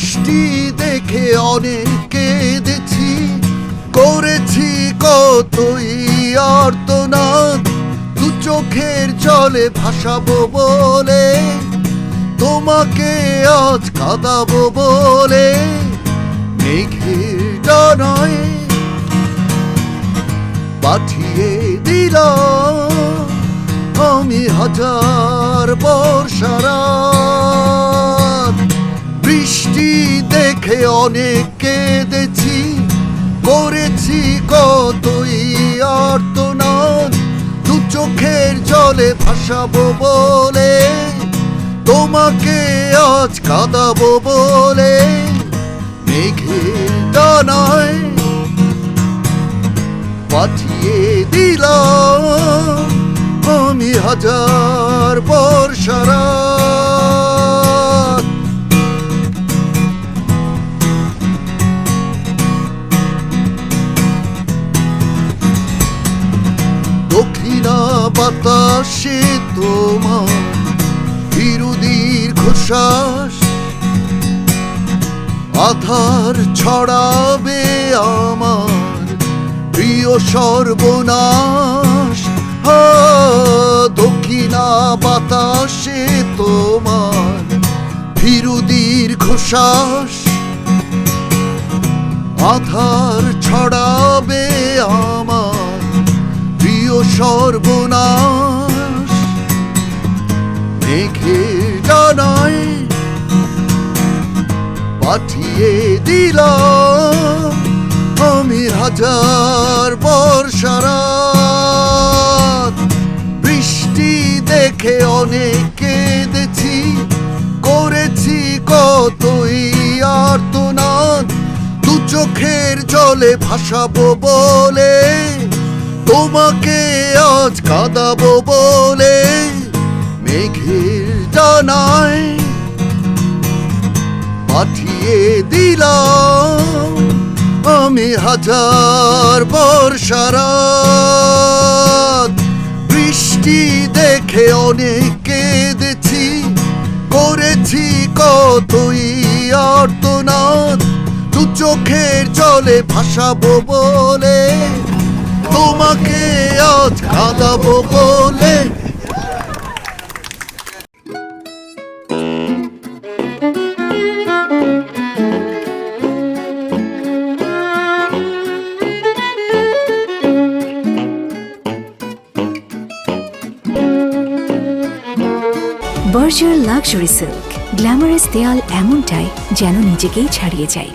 বৃষ্টি দেখে অনেক কেঁদেছি করেছি কতই অর্তনাদ দু চোখের জলে ভাসাবো বলে। তোমাকে আজ কাঁদাবো বলে, মেঘের ডানায় পাঠিয়ে দিলাম। আমি হাজার অনেক কেঁদেছি, করেছি কতই অর্তনাদ দু চোখের জলে ভাসাবো বলে, তোমাকে আজ কাঁদাবো বলে মেঘের ডানায় পাঠিয়ে দিলাম আমি হাজার বর্ষারাত বাতাসে তোমার বিরোধীর ঘোষাস। আধার ছড়াবে আমার প্রিয় সর্বনাশ। দক্ষিণা বাতাসে তোমার বিরোধীর ঘোষাস। আধার ছড়াবে আমার সর্বনাশ। মেঘের ডানায় পাঠিয়ে দিলাম আমি হাজার বর্ষারাত বৃষ্টি দেখে অনেক কেঁদেছি, করেছি কতই আর্তনাদ। দু চোখের জলে ভাসাবো বলে কাঁদাবো বলে মেঘের ডানায় পাঠিয়ে দিলাম আমি হাজার বর্ষারাত বৃষ্টি দেখে অনেক কেঁদেছি, করেছি কতই অর্তনাদ দু চোখের জলে ভাসাবো বলে তোমাকে আজ কাঁদাবো বলে বর্জার লাক্সারি সিল্ক গ্ল্যামারাস দেয়াল এমনটাই যেন নিজেকেই ছাড়িয়ে যায়।